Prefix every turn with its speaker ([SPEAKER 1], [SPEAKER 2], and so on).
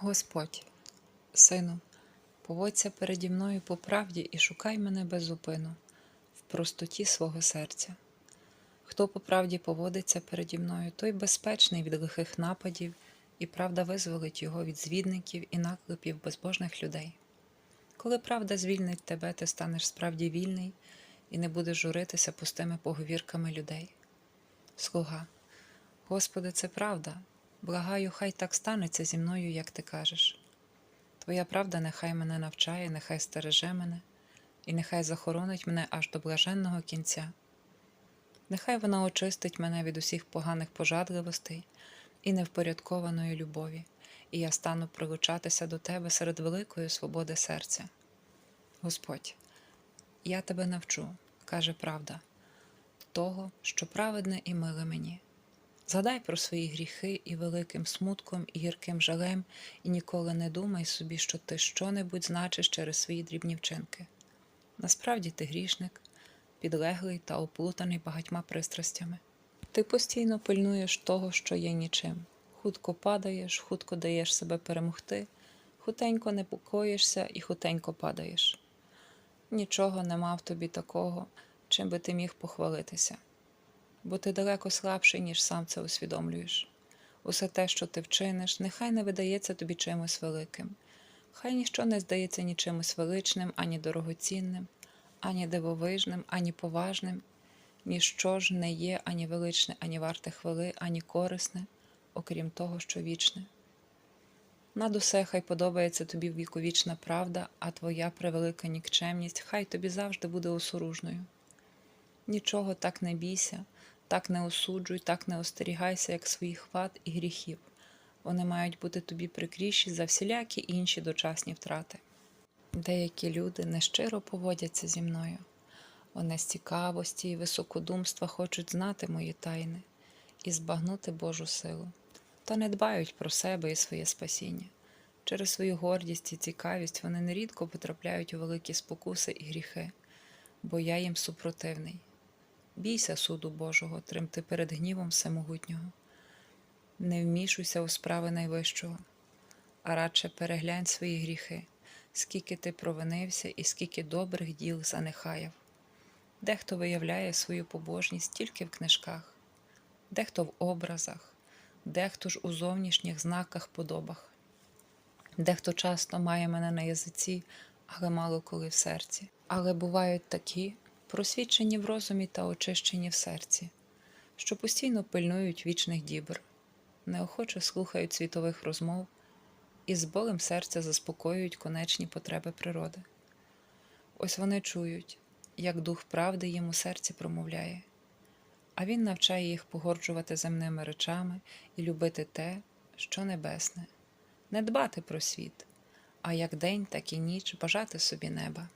[SPEAKER 1] Господь, сину, поводься переді мною по правді і шукай мене без зупину, в простоті свого серця. Хто по правді поводиться переді мною, той безпечний від лихих нападів, і правда визволить його від звідників і наклепів безбожних людей. Коли правда звільнить тебе, ти станеш справді вільний і не будеш журитися пустими поговірками людей. Слуга, Господи, це правда. Благаю, хай так станеться зі мною, як ти кажеш. Твоя правда нехай мене навчає, нехай стереже мене, і нехай захоронить мене аж до блаженного кінця. Нехай вона очистить мене від усіх поганих пожадливостей і невпорядкованої любові, і я стану прилучатися до тебе серед великої свободи серця. Господь, я тебе навчу, каже правда, того, що праведне і миле мені. Згадай про свої гріхи і великим смутком, і гірким жалем, і ніколи не думай собі, що ти що-небудь значиш через свої дрібні вчинки. Насправді ти грішник, підлеглий та оплутаний багатьма пристрастями. Ти постійно пильнуєш того, що є нічим. Хутко падаєш, хутко даєш себе перемогти, хутенько непокоїшся і хутенько падаєш. Нічого нема в тобі такого, чим би ти міг похвалитися бо ти далеко слабший, ніж сам це усвідомлюєш. Усе те, що ти вчиниш, нехай не видається тобі чимось великим, хай ніщо не здається ні чимось величним, ані дорогоцінним, ані дивовижним, ані поважним, ніщо ж не є ані величне, ані варте хвили, ані корисне, окрім того, що вічне. Над усе хай подобається тобі віковічна правда, а твоя превелика нікчемність хай тобі завжди буде осоружною. Нічого так не бійся, так не осуджуй, так не остерігайся, як своїх вад і гріхів. Вони мають бути тобі прикріші за всілякі інші дочасні втрати. Деякі люди нещиро поводяться зі мною. Вони з цікавості і високодумства хочуть знати мої тайни і збагнути Божу силу, та не дбають про себе і своє спасіння. Через свою гордість і цікавість вони нерідко потрапляють у великі спокуси і гріхи, бо я їм супротивний. Бійся суду Божого, тримти перед гнівом всемогутнього. Не вмішуйся у справи найвищого, а радше переглянь свої гріхи, скільки ти провинився і скільки добрих діл занехаяв. Дехто виявляє свою побожність тільки в книжках, дехто в образах, дехто ж у зовнішніх знаках подобах, дехто часто має мене на язиці, але мало коли в серці. Але бувають такі, просвічені в розумі та очищені в серці, що постійно пильнують вічних дібр, неохоче слухають світових розмов і з болем серця заспокоюють конечні потреби природи. Ось вони чують, як дух правди їм у серці промовляє, а він навчає їх погорджувати земними речами і любити те, що небесне, не дбати про світ, а як день, так і ніч бажати собі неба.